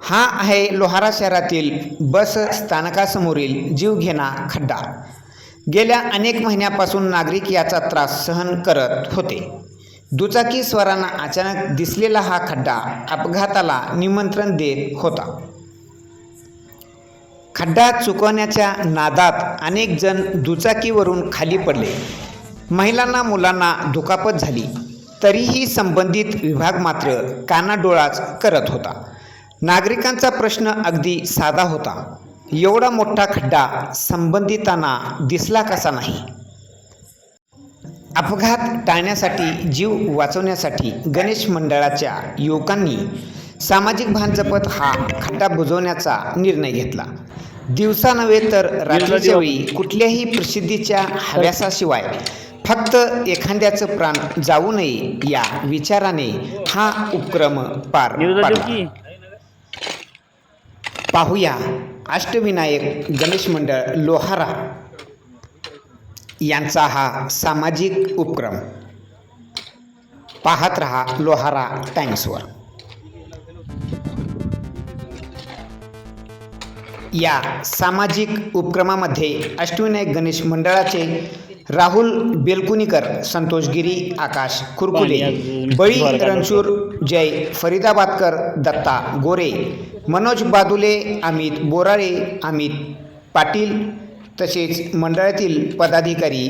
हा आहे लोहारा शहरातील बस स्थानकासमोरील जीवघेणा खड्डा. गेल्या अनेक महिन्यापासून नागरिक याचा त्रास सहन करत होते. दुचाकी स्वरांना अचानक दिसलेला हा खड्डा अपघाताला निमंत्रण देत होता. खड्डा चुकवण्याच्या नादात अनेक जण दुचाकीवरून खाली पडले. महिलांना मुलांना दुखापत झाली. तरीही संबंधित विभाग मात्र कानाडोळाच करत होता. नागरिकांचा प्रश्न अगदी साधा होता. एवढा मोठा खड्डा संबंधितांना दिसला कसा नाही? अपघात टाळण्यासाठी जीव वाचवण्यासाठी गणेश मंडळाच्या युवकांनी सामाजिक भान जपत हा खड्डा बुजवण्याचा निर्णय घेतला. दिवसा नव्हे तर रात्रीच्या वेळी कुठल्याही प्रसिद्धीच्या हव्यासाशिवाय फक्त एखाद्याचं प्राण जाऊ नये या विचाराने हा उपक्रम पार पाडला. पाहूया अष्टविनायक गणेश मंडळ लोहारा यांचा हा सामाजिक उपक्रम. पाहत रहा लोहारा टाइम्सवर या सामाजिक उपक्रमामध्ये अष्टविनायक गणेश मंडळाचे राहुल बेलकुनीकर संतोष गिरी आकाश कुरकुले बळी रणशूर जय फरीदाबादकर दत्ता गोरे मनोज बादुले अमित बोराळे अमित पाटील तसेच मंडळातील पदाधिकारी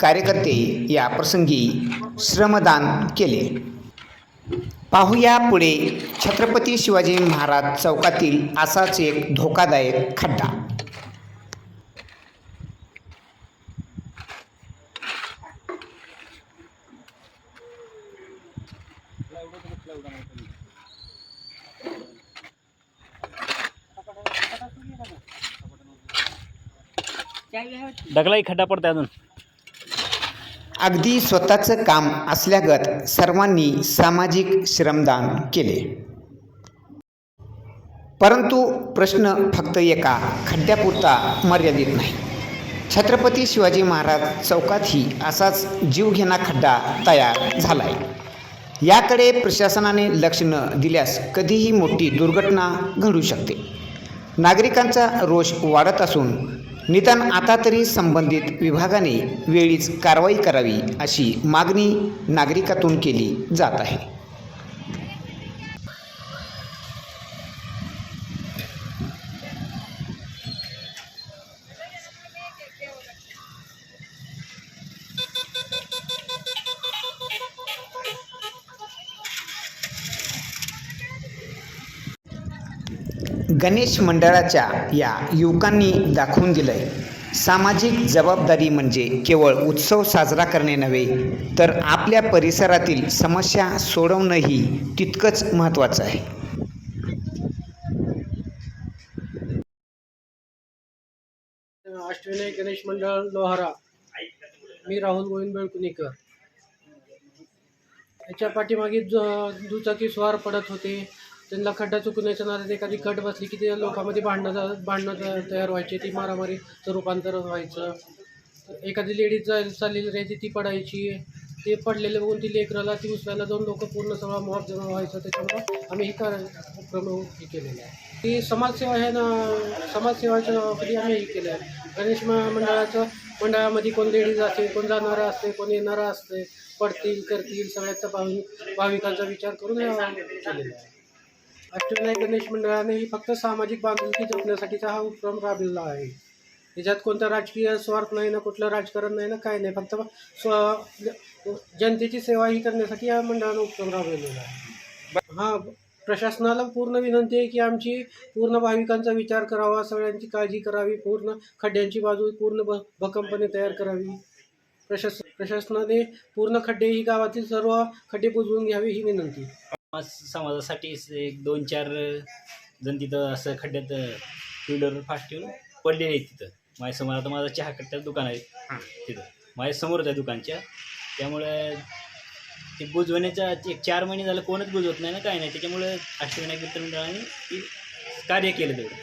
कार्यकर्ते या प्रसंगी श्रमदान केले. पाहूया पुढे छत्रपती शिवाजी महाराज चौकातील असाच एक धोकादायक खड्डा. ढकलाही खड्डा पडतोय अजून. अगदी स्वतःचं काम असल्यागत सर्वांनी सामाजिक श्रमदान केले. परंतु प्रश्न फक्त एका खड्ड्यापुरता मर्यादित नाही. छत्रपती शिवाजी महाराज चौकातही असाच जीवघेणा खड्डा तयार झाला आहे याकडे प्रशासनाने लक्ष न दिल्यास कधीही मोठी दुर्घटना घडू शकते. नागरिकांचा रोष वाढत असून निदान आता तरी संबंधित विभागाने वेळीच कारवाई करावी अशी मागणी नागरिकातून केली जात आहे. गणेश मंडळाच्या या युवकांनी दाखवून दिलंय. सामाजिक जबाबदारी म्हणजे केवळ उत्सव साजरा करणे नव्हे तर आपल्या परिसरातील समस्या सोडवणंही तितकंच महत्त्वाचं आहे. अष्टविनायक गणेश मंडळ लोहारा. मी राहुल गोविंद बेळकुणीकर. याच्या पाठीमागे ज दुचाकी स्वार पडत होते. त्यांना खड्डा चुकण्याच्या नादात एखादी कट बसली की ते लोकांमध्ये भांडणं भांडणं तयार व्हायचे. ती मारामारीचं रूपांतर व्हायचं. एखादी लेडीज जायला चाललेली राहायची ती पडायची. ते पडलेले बघून ती लेकराला ती उचलायला जाऊन लोक पूर्ण सगळा मॉब जमा व्हायचं. त्याच्यामुळं आम्ही हे कर उपक्रम हे केलेलं आहे. ती समाजसेवा आहे ना समाजसेवाच्या नावाखाली आम्ही हे केलं आहे. गणेश मंडळाचं मंडळामध्ये कोण लेडीज असते कोण जाणारं असते कोण येणारं असते पडतील करतील सगळ्याचा भाविक भाविकांचा विचार करून केलेला आहे. अष्टविनायक गणेश मंडळाने ही फक्त सामाजिक बांधिलकी जपण्यासाठीचा हा उपक्रम राबलेला आहे. याच्यात कोणता राजकीय स्वार्थ नाही ना कुठलं राजकारण नाही ना काय नाही फक्त स्व जनतेची सेवा ही करण्यासाठी या मंडळानं उपक्रम राबवलेला आहे. हां प्रशासनाला पूर्ण विनंती आहे की आमची पूर्ण भाविकांचा विचार करावा सगळ्यांची काळजी करावी पूर्ण खड्ड्यांची बाजू पूर्ण भ भक्कमपणे तयार करावी. प्रशास प्रशासनाने पूर्ण खड्डे ही गावातील सर्व खड्डे बुजवून घ्यावे ही विनंती. समाजासाठी एक दोन चार जण तिथं असं खड्ड्यात व्हीलर फास्ट ठेवून पडलेले आहेत तिथं. माझ्यासमोर आता माझं चहा कट्ट्यात दुकान आहे तिथं. माझ्या समोरच आहे दुकानच्या. त्यामुळे ते बुजवण्याच्या एक चार महिने झालं कोणच बुजवत नाही ना काय नाही. त्याच्यामुळे अष्टविनायक मित्रमंडळाने कार्य केलं तेवढं.